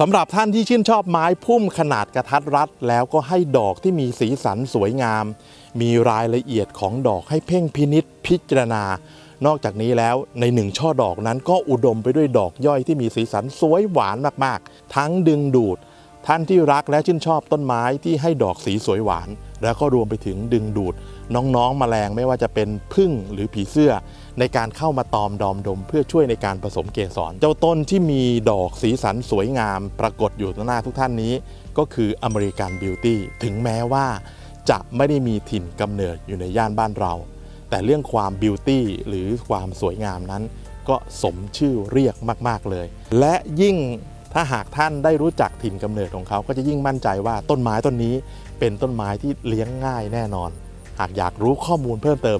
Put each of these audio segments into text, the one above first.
สำหรับท่านที่ชื่นชอบไม้พุ่มขนาดกระทัดรัด แล้วก็ให้ดอกที่มีสีสันสวยงาม มีรายละเอียดของดอกให้เพ่งพินิษพิจารณา นอกจากนี้แล้วในหนึ่งช่อดอกนั้นก็อุดมไปด้วยดอกย่อยที่มีสีสันสวยหวานมากๆ ทั้งดึงดูด ท่านที่รักและชื่นชอบต้นไม้ที่ให้ดอกสีสวยหวาน แล้วก็รวมไปถึงดึงดูด น้องๆแมลงไม่ว่าจะเป็นพึ่งหรือผีเสื้อ ในการเข้ามาตอมดอมดม เพื่อช่วยในการผสมเกสร เจ้าต้นที่มีดอกสีสันสวยงาม ปรากฏอยู่ต่อหน้าทุกท่านนี้ ก็คืออเมริกันบิวตี้ถึงแม้ว่า จะไม่ได้มีถิ่นกำเนิดอยู่ในย่านบ้านเรา แต่เรื่องความบิวตี้หรือความสวยงามนั้น ก็สมชื่อเรียกมาก ๆเลย และยิ่งถ้าหากท่านได้รู้จักถิ่นกำเนิดของเขา ก็จะยิ่งมั่นใจว่าต้นไม้ต้นนี้เป็นต้นไม้ที่เลี้ยงง่ายแน่นอน หากอยากรู้ข้อมูลเพิ่มเติม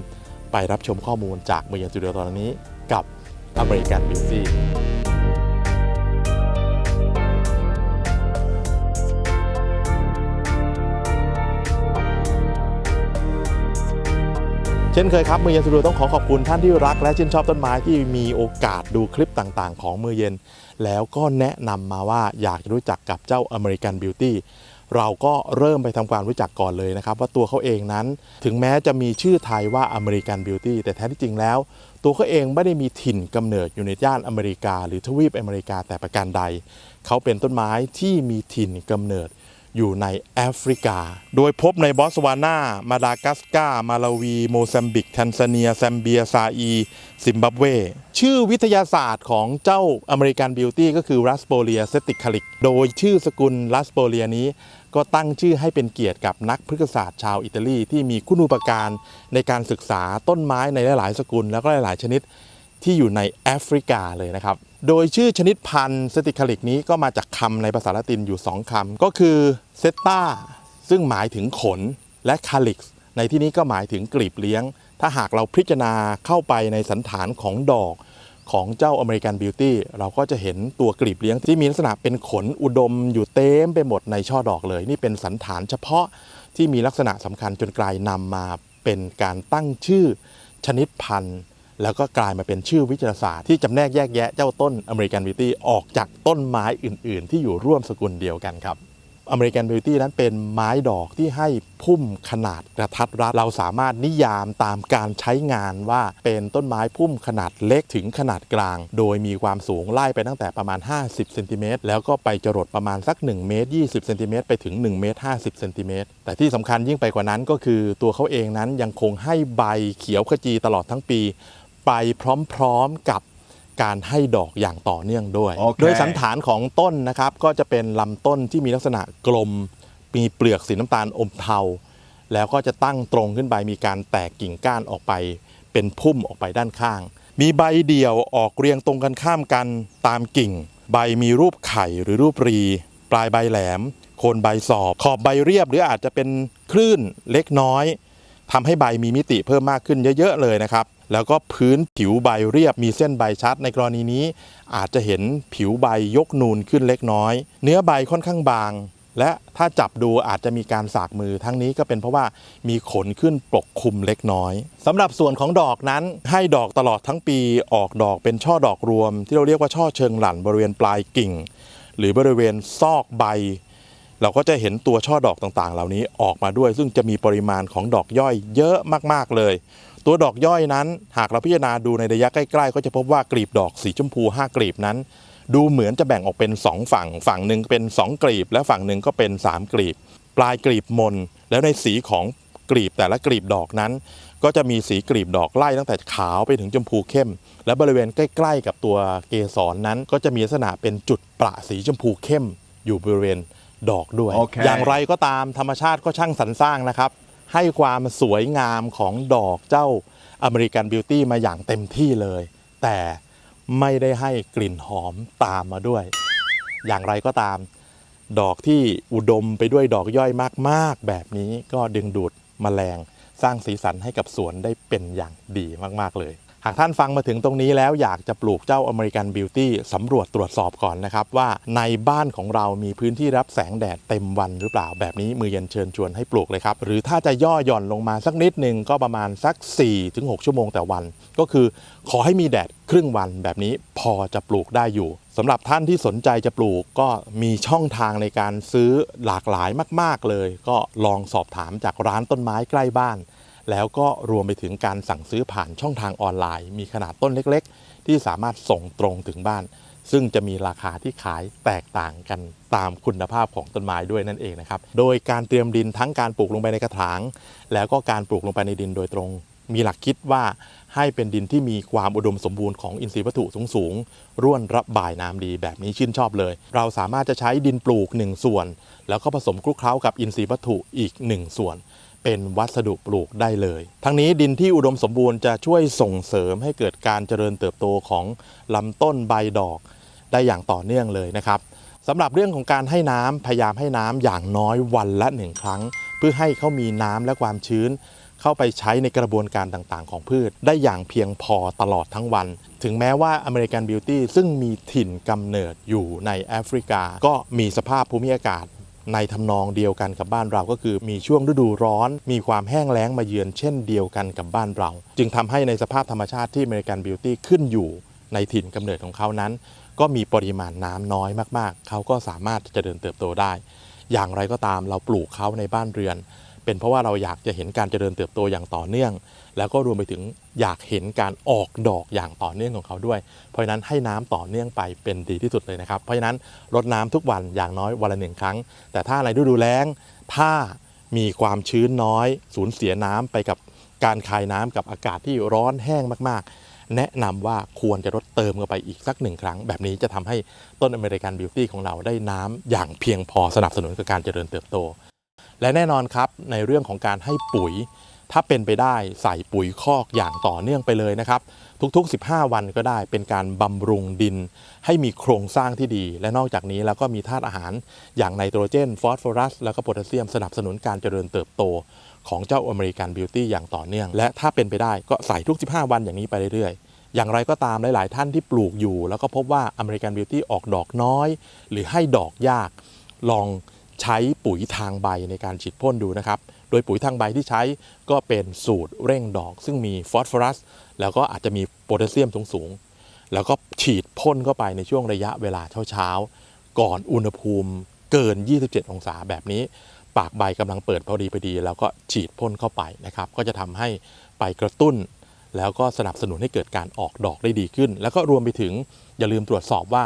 ไปรับชมข้อมูลจากเมืองสตูดิโอตอนนี้กับอเมริกันบิวตี้เช่นเคยครับ มือเย็นสตูดิโอต้องขอขอบคุณท่านที่รักและชื่นชอบต้นไม้ที่มีโอกาสดูคลิปต่างๆ ของมือเย็น แล้วก็แนะนำมาว่าอยากจะรู้จักกับเจ้าอเมริกันบิวตี้ เราก็เริ่มไปทำความรู้จักก่อนเลยนะครับ ว่าตัวเขาเองนั้น ถึงแม้จะมีชื่อไทยว่าอเมริกันบิวตี้แต่แท้ที่จริงแล้ว ตัวเขาเองไม่ได้มีถิ่นกำเนิดอยู่ในย่านอเมริกา หรือทวีปอเมริกาแต่ประการใด เขาเป็นต้นไม้ที่มีถิ่นกำเนิด อยู่ในแอฟริกา โดยพบในบอสวานา มาดากัสการ์มาลาวี โมซัมบิก แทนซาเนีย แซมเบีย ซาอีซิมบับเว ชื่อวิทยาศาสตร์ของเจ้าอเมริกันบิวตี้ก็คือรัสโปเลียเซติคาลิก โดยชื่อสกุลรัสโปเลียนี้ก็ตั้งชื่อให้เป็นเกียรติกับนักพฤกษศาสตร์ชาวอิตาลีที่มีคุณูปการในการศึกษาต้นไม้ในหลาย ๆ สกุลแล้วก็หลาย ๆ ชนิด ที่อยู่ในแอฟริกาเลยนะครับ โดยชื่อชนิดพันธุ์สติคาลิกนี้ก็มาจากคำในภาษาละตินอยู่ 2คำก็คือเซตตาซึ่งหมายถึงขนและคาลิกในที่นี้ก็หมายถึงกลีบเลี้ยง ถ้าหากเราพิจารณาเข้าไปในสันฐานของดอกของเจ้าอเมริกันบิวตี้เราก็จะเห็นตัวกลีบเลี้ยงที่มีลักษณะเป็นขนอุดมอยู่เต็มไปหมดในช่อดอกเลย นี่เป็นสันฐานเฉพาะที่มีลักษณะสำคัญจนกลายนำมาเป็นการตั้งชื่อชนิดพันธุ์ แล้วก็กลายมาเป็นชื่อวิทยาศาสตร์ที่จำแนกแยกแยะเจ้าต้นอเมริกันบิวตี้ออกจากต้นไม้อื่น ๆ ที่อยู่ร่วมสกุลเดียวกันครับอเมริกันบิวตี้นั้นเป็นไม้ดอกที่ให้พุ่มขนาดกระทัดรัด เราสามารถนิยามตามการใช้งานว่าเป็นต้นไม้พุ่มขนาดเล็กถึงขนาดกลาง โดยมีความสูงไล่ไปตั้งแต่ประมาณ 50เซนติเมตรแล้วก็ไปจรดประมาณสัก1เมตร20เซนติเมตรไปถึง1เมตร50เซนติเมตรแต่ที่สำคัญยิ่งไปกว่านั้นก็คือตัวเขาเองนั้นยังคงให้ใบเขียวขจีตลอดทั้งปี ไปพร้อมๆกับการให้ดอกอย่างต่อเนื่องด้วยโอเคโดยสันฐานของต้นนะครับ ก็จะเป็นลำต้นที่มีลักษณะกลม มีเปลือกสีน้ำตาลอมเทา แล้วก็จะตั้งตรงขึ้นไป มีการแตกกิ่งก้านออกไป เป็นพุ่มออกไปด้านข้าง มีใบเดี่ยวออกเรียงตรงกันข้ามกันตามกิ่ง ใบมีรูปไข่หรือรูปรี ปลายใบแหลม โคนใบสอบ ขอบใบเรียบหรืออาจจะเป็นคลื่นเล็กน้อยทำให้ใบมีมิติเพิ่มมากขึ้นเยอะ ๆ เลยนะครับ แล้วก็พื้นผิวใบเรียบมีเส้นใบชัด ในกรณีนี้ อาจจะเห็นผิวใบยกนูนขึ้นเล็กน้อย เนื้อใบค่อนข้างบาง และถ้าจับดูอาจจะมีการสากมือทั้งนี้ก็เป็นเพราะว่ามีขนขึ้นปกคลุมเล็กน้อยสำหรับส่วนของดอกนั้นให้ดอกตลอดทั้งปีออกดอกเป็นช่อดอกรวม ที่เราเรียกว่าช่อเชิงหลั่นบริเวณปลายกิ่ง หรือบริเวณซอกใบเราก็จะเห็นตัวช่อดอกต่างๆ เหล่านี้ออกมาด้วย ซึ่งจะมีปริมาณของดอกย่อยเยอะมากๆเลย ตัวดอกย่อยนั้น หากเราพิจารณาดูในระยะใกล้ๆ ก็จะพบว่ากลีบดอกสีชมพู 5 กลีบนั้น ดูเหมือนจะแบ่งออกเป็น 2 ฝั่ง ฝั่งหนึ่งเป็น 2 กลีบ และฝั่งหนึ่งก็เป็น 3 กลีบ ปลายกลีบมน แล้วในสีของกลีบแต่ละกลีบดอกนั้น ก็จะมีสีกลีบดอกไล่ตั้งแต่ขาวไปถึงชมพูเข้ม และบริเวณใกล้ ๆ กับตัวเกสรนั้น ก็จะมีลักษณะเป็นจุดประสีชมพูเข้ม อยู่บริเวณดอกด้วยโอเคอย่างไรก็ตามธรรมชาติก็ช่างสรรสร้างนะครับ ให้ความสวยงามของดอกเจ้าอเมริกันบิวตี้มาอย่างเต็มที่เลย แต่ไม่ได้ให้กลิ่นหอมตามมาด้วย อย่างไรก็ตาม ดอกที่อุดมไปด้วยดอกย่อยมากๆ แบบนี้ก็ดึงดูดแมลงสร้างสีสันให้กับสวนได้เป็นอย่างดีมากๆเลยากท่านฟังมาถึงตรงนี้แล้วอยากจะปลูกเจ้าอเมริกันบิวตี้สำรวจตรวจสอบก่อนนะครับ ว่าในบ้านของเรามีพื้นที่รับแสงแดดเต็มวันหรือเปล่าแบบนี้มือเย็นเชิญชวนให้ปลูกเลยครับ หรือถ้าจะย่อหย่อนลงมาสักนิดหนึ่งก็ประมาณสัก 4-6 ชั่วโมงแต่วัน ก็คือขอให้มีแดดครึ่งวันแบบนี้พอจะปลูกได้อยู่สำหรับท่านที่สนใจจะปลูกก็มีช่องทางในการซื้อหลากหลายมาก ๆเลย ก็ลองสอบถามจากร้านต้นไม้ใกล้บ้าน แล้วก็รวมไปถึงการสั่งซื้อผ่านช่องทางออนไลน์ มีขนาดต้นเล็กๆ ที่สามารถส่งตรงถึงบ้าน ซึ่งจะมีราคาที่ขายแตกต่างกันตามคุณภาพของต้นไม้ด้วยนั่นเองนะครับ โดยการเตรียมดินทั้งการปลูกลงไปในกระถาง แล้วก็การปลูกลงไปในดินโดยตรง มีหลักคิดว่าให้เป็นดินที่มีความอุดมสมบูรณ์ของอินทรีย์วัตถุสูงๆร่วนระบายน้ำดีแบบนี้ชื่นชอบเลย เราสามารถจะใช้ดินปลูก 1 ส่วน แล้วก็ผสมคลุกเคล้ากับอินทรีย์วัตถุอีก 1 ส่วน เป็นวัสดุปลูกได้เลย ทั้งนี้ดินที่อุดมสมบูรณ์จะช่วยส่งเสริมให้เกิดการเจริญเติบโตของลำต้นใบดอกได้อย่างต่อเนื่องเลยนะครับสำหรับเรื่องของการให้น้ำพยายามให้น้ำอย่างน้อยวันละหนึ่งครั้ง เพื่อให้เขามีน้ำและความชื้น เข้าไปใช้ในกระบวนการต่างๆ ของพืช ได้อย่างเพียงพอตลอดทั้งวัน ถึงแม้ว่าอเมริกันบิวตี้ซึ่งมีถิ่นกำเนิดอยู่ในแอฟริกา ก็มีสภาพภูมิอากาศ ในทำนองเดียวกันกับบ้านเราก็คือมีช่วงฤดูร้อน มีความแห้งแล้งมาเยือนเช่นเดียวกันกับบ้านเรา จึงทำให้ในสภาพธรรมชาติที่อเมริกันบิวตี้ขึ้นอยู่ในถิ่นกำเนิดของเขานั้น ก็มีปริมาณน้ำน้อยมากๆ เขาก็สามารถจะเดินเติบโตได้ อย่างไรก็ตามเราปลูกเขาในบ้านเรือน เป็นเพราะว่าเราอยากจะเห็นการเจริญเติบโตอย่างต่อเนื่อง แล้วก็รวมไปถึงอยากเห็นการออกดอกอย่างต่อเนื่องของเขาด้วย เพราะฉะนั้นให้น้ำต่อเนื่องไปเป็นดีที่สุดเลยนะครับ เพราะฉะนั้นรดน้ำทุกวันอย่างน้อยวันละหนึ่งครั้ง แต่ถ้าในฤดูแล้ง ถ้ามีความชื้นน้อย สูญเสียน้ำไปกับการคายน้ำกับอากาศที่ร้อนแห้งมากๆ แนะนำว่าควรจะลดเติมเข้าไปอีกสักหนึ่งครั้ง แบบนี้จะทำให้ต้นอเมริกันบิวตี้ของเราได้น้ำอย่างเพียงพอสนับสนุนกับการเจริญเติบโต และแน่นอนครับในเรื่องของการให้ปุ๋ย ถ้าเป็นไปได้ใส่ปุ๋ยคอกอย่างต่อเนื่องไปเลยนะครับ ทุกๆ 15 วันก็ได้เป็นการบำรุงดิน ให้มีโครงสร้างที่ดี และนอกจากนี้แล้วก็มีธาตุอาหาร อย่างไนโตรเจน ฟอสฟอรัส แล้วก็โพแทสเซียมสนับสนุนการเจริญเติบโตของเจ้าอเมริกันบิวตี้อย่างต่อเนื่อง และถ้าเป็นไปได้ก็ใส่ทุก 15 วันอย่างนี้ไปเรื่อยๆ อย่างไรก็ตามหลาย ๆ ท่านที่ปลูกอยู่ แล้วก็พบว่าอเมริกันบิวตี้ออกดอกน้อย หรือให้ดอกยาก ลอง ใช้ปุ๋ยทางใบในการฉีดพ่นดูนะครับ โดยปุ๋ยทางใบที่ใช้ก็เป็นสูตรเร่งดอก ซึ่งมีฟอสฟอรัส แล้วก็อาจจะมีโพแทสเซียมสูงๆ แล้วก็ฉีดพ่นเข้าไปในช่วงระยะเวลาเช้าๆ ก่อนอุณหภูมิเกิน 27 องศาแบบนี้ ปากใบกำลังเปิดพอดีพอดี แล้วก็ฉีดพ่นเข้าไปนะครับ ก็จะทำให้ไปกระตุ้น แล้วก็สนับสนุนให้เกิดการออกดอกได้ดีขึ้น แล้วก็รวมไปถึงอย่าลืมตรวจสอบว่า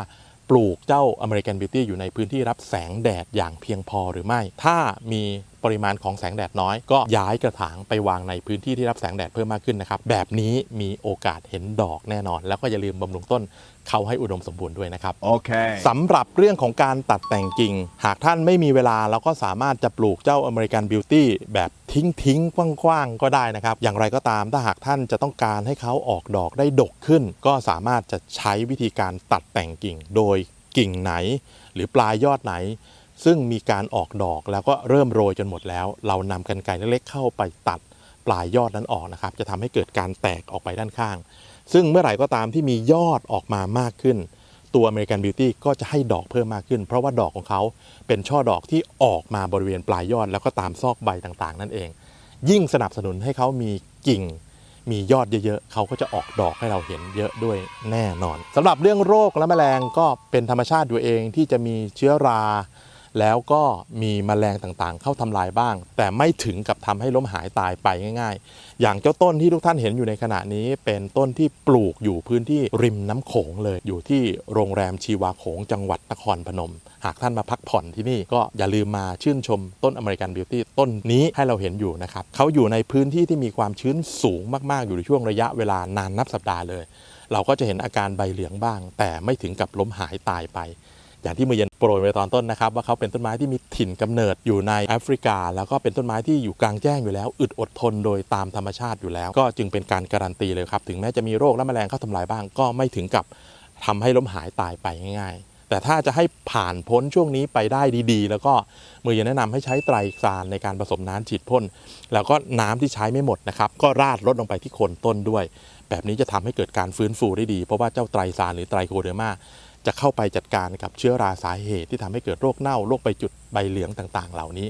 ปลูกเจ้าอเมริกันบิวตี้อยู่ในพื้นที่รับแสงแดดอย่างเพียงพอหรือไม่ ถ้ามี ปริมาณของแสงแดดน้อย ก็ย้ายกระถางไปวางในพื้นที่ที่รับแสงแดดเพิ่มมากขึ้นนะครับ แบบนี้มีโอกาสเห็นดอกแน่นอน แล้วก็อย่าลืมบำรุงต้นเขาให้อุดมสมบูรณ์ด้วยนะครับ Okay. สำหรับเรื่องของการตัดแต่งกิ่ง หากท่านไม่มีเวลาเราก็สามารถจะปลูกเจ้าอเมริกันบิวตี้แบบทิ้งทิ้งๆกว้างๆ ก็ได้นะครับ อย่างไรก็ตามถ้าหากท่านจะต้องการให้เขาออกดอกได้ดกขึ้น ก็สามารถจะใช้วิธีการตัดแต่งกิ่ง โดยกิ่งไหน หรือปลายยอดไหน ซึ่งมีการออกดอกแล้วก็เริ่มโรยจนหมดแล้ว เรานำกันไกรเล็กๆเข้าไปตัดปลายยอดนั้นออกนะครับ จะทำให้เกิดการแตกออกไปด้านข้าง ซึ่งเมื่อไหร่ก็ตามที่มียอดออกมามากขึ้น ตัว American Beauty ก็จะให้ดอกเพิ่มมากขึ้น เพราะว่าดอกของเขาเป็นช่อดอกที่ออกมาบริเวณปลายยอด แล้วก็ตามซอกใบต่างๆ นั่นเอง ยิ่งสนับสนุนให้เขามีกิ่งมียอดเยอะๆ เขาก็จะออกดอกให้เราเห็นเยอะด้วยแน่นอนสำหรับเรื่องโรคและแมลงก็เป็นธรรมชาติอยู่เองที่จะมีเชื้อรา แล้วก็มีแมลงต่างๆ เข้าทำลายบ้าง แต่ไม่ถึงกับทำให้ล้มหายตายไปง่าย ๆ อย่างเจ้าต้นที่ทุกท่านเห็นอยู่ในขณะนี้ เป็นต้นที่ปลูกอยู่พื้นที่ริมน้ำโขงเลย อยู่ที่โรงแรมชีวาโขงจังหวัดนครพนม หากท่านมาพักผ่อนที่นี่ก็อย่าลืมมาชื่นชมต้นอเมริกันบิวตี้ต้นนี้ให้เราเห็นอยู่นะครับเขาอยู่ในพื้นที่ที่มีความชื้นสูงมากๆ อยู่ในช่วงระยะเวลานานนับสัปดาห์เลย เราก็จะเห็นอาการใบเหลืองบ้าง แต่ไม่ถึงกับล้มหายตายไป อย่างที่มือเย็นโปรยไปตอนต้นนะครับ ว่าเขาเป็นต้นไม้ที่มีถิ่นกำเนิดอยู่ในแอฟริกา แล้วก็เป็นต้นไม้ที่อยู่กลางแจ้งอยู่แล้ว อึดอดทนโดยตามธรรมชาติอยู่แล้ว ก็จึงเป็นการการันตีเลยครับ ถึงแม้จะมีโรคและแมลงเข้าทำลายบ้าง ก็ไม่ถึงกับทำให้ล้มหายตายไปง่าย ๆ แต่ถ้าจะให้ผ่านพ้นช่วงนี้ไปได้ดีๆ แล้วก็มือเย็นแนะนำให้ใช้ไตรซานในการผสมน้ำฉีดพ่นแล้วก็น้ำที่ใช้ไม่หมดนะครับก็ราดลดลงไปที่โคนต้นด้วย แบบนี้จะทำให้เกิดการฟื้นฟูได้ดี เพราะว่าเจ้าไตรซานหรือไตรโคเดอร์มา จะเข้าไปจัดการกับเชื้อราสาเหตุที่ทำให้เกิดโรคเน่าโรคใบจุดใบเหลืองต่างๆ เหล่านี้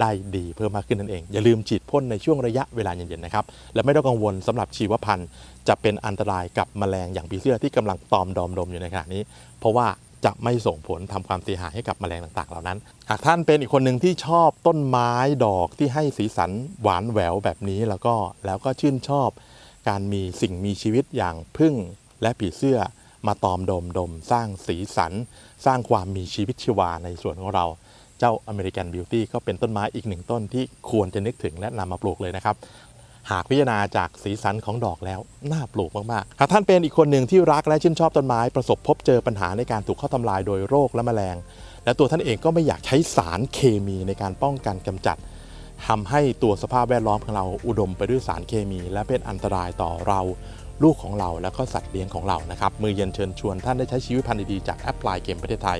ได้ดีเพิ่มมากขึ้นนั่นเอง อย่าลืมฉีดพ่นในช่วงระยะเวลาเย็นๆนะครับ และไม่ต้องกังวลสำหรับชีวพันธุ์ จะเป็นอันตรายกับแมลงอย่างปีเสื้อที่กำลังตอมดอมดมอยู่ในขณะนี้ เพราะว่าจะไม่ส่งผลทำความเสียหายให้กับแมลงต่างๆ เหล่านั้น หากท่านเป็นอีกคนหนึ่งที่ชอบต้นไม้ดอกที่ให้สีสันหวานแหววแบบนี้แล้วก็แล้วก็ชื่นชอบ การมีสิ่งมีชีวิตอย่างพึ่งและผีเสื้อ มาตอมดมดมสร้างสีสัน สร้างความมีชีวิตชีวาในสวนของเรา เจ้าอเมริกันบิวตี้ก็เป็นต้นไม้อีกหนึ่งต้นที่ควรจะนึกถึงและนำมาปลูกเลยนะครับ หากพิจารณาจากสีสันของดอกแล้ว น่าปลูกมากๆ หากท่านเป็นอีกคนหนึ่งที่รักและชื่นชอบต้นไม้ประสบพบเจอปัญหาในการถูกเข้าทำลายโดยโรคและแมลง และตัวท่านเองก็ไม่อยากใช้สารเคมีในการป้องกันกำจัดทำให้ตัวสภาพแวดล้อมของเราอุดมไปด้วยสารเคมี และเป็นอันตรายต่อเรา ลูกของเราแล้วก็สัตว์เลี้ยงของเรานะครับมือเย็นเชิญชวนท่านได้ใช้ชีวพันธุ์ดีๆจากแอปพลายเกมประเทศไทย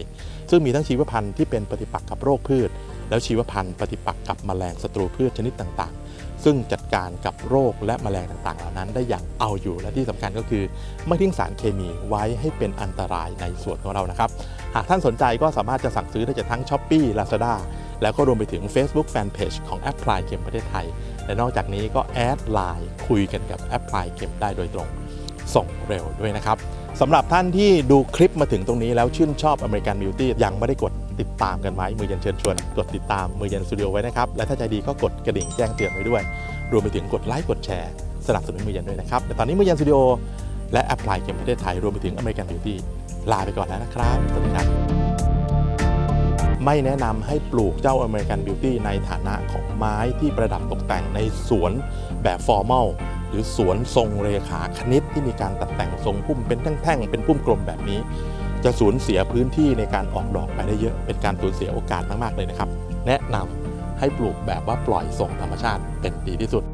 ซึ่งมีทั้งชีวพันธุ์ที่เป็นปฏิปักษ์กับโรคพืช แล้วชีวพันธุ์ปฏิปักษ์กับแมลงศัตรูพืชชนิดต่างๆ ซึ่งจัดการกับโรคและแมลงต่างๆ เหล่านั้นได้อย่างเอาอยู่และที่สำคัญก็คือ ไม่ทิ้งสารเคมีไว้ให้เป็นอันตรายในส่วนของเรานะครับหากท่านสนใจก็สามารถจะสั่งซื้อได้จากทั้ง s h อ p e e Lazada แล้วก็รวมไปถึง Facebook Fanpage ของแอปพลายเกมประเทศไทย และนอกจากนี้ก็แอดไลน์คุยกันกับแอปพลายเกมได้โดยตรง ส่งเร็วด้วยนะครับสำหรับท่านที่ดูคลิปมาถึงตรงนี้แล้วชื่นชอบอเมริกันบิวตี้ยังไม่ได้กดติดตามกันไว้มือเย็นเชิญชวน กดติดตามมือเย็นสตูดิโอไว้นะครับ และถ้าใจดีก็กดกระดิ่งแจ้งเตือนไว้ด้วย รวมไปถึงกดไลค์กดแชร์สนับสนุนมือเย็นด้วยนะครับแต่ตอนนี้มือเย็นสตูดิโอและแอปพลายเกมประเทศไทยรวมไปถึงอเมริกันบิวตี้ลาไปก่อนแล้วนะครับสวัสดีครับ ไม่แนะนำให้ปลูกเจ้าอเมริกันบิวตี้ในฐานะของไม้ที่ประดับตกแต่งในสวนแบบฟอร์มัลหรือสวนทรงเรขาคณิตที่มีการตัดแต่งทรงพุ่มเป็นแท่งๆ เป็นพุ่มกลมแบบนี้ จะสูญเสียพื้นที่ในการออกดอกไปได้เยอะเป็นการสูญเสียโอกาสมากๆเลยนะครับ แนะนำให้ปลูกแบบว่าปล่อยทรงธรรมชาติเป็นดีที่สุด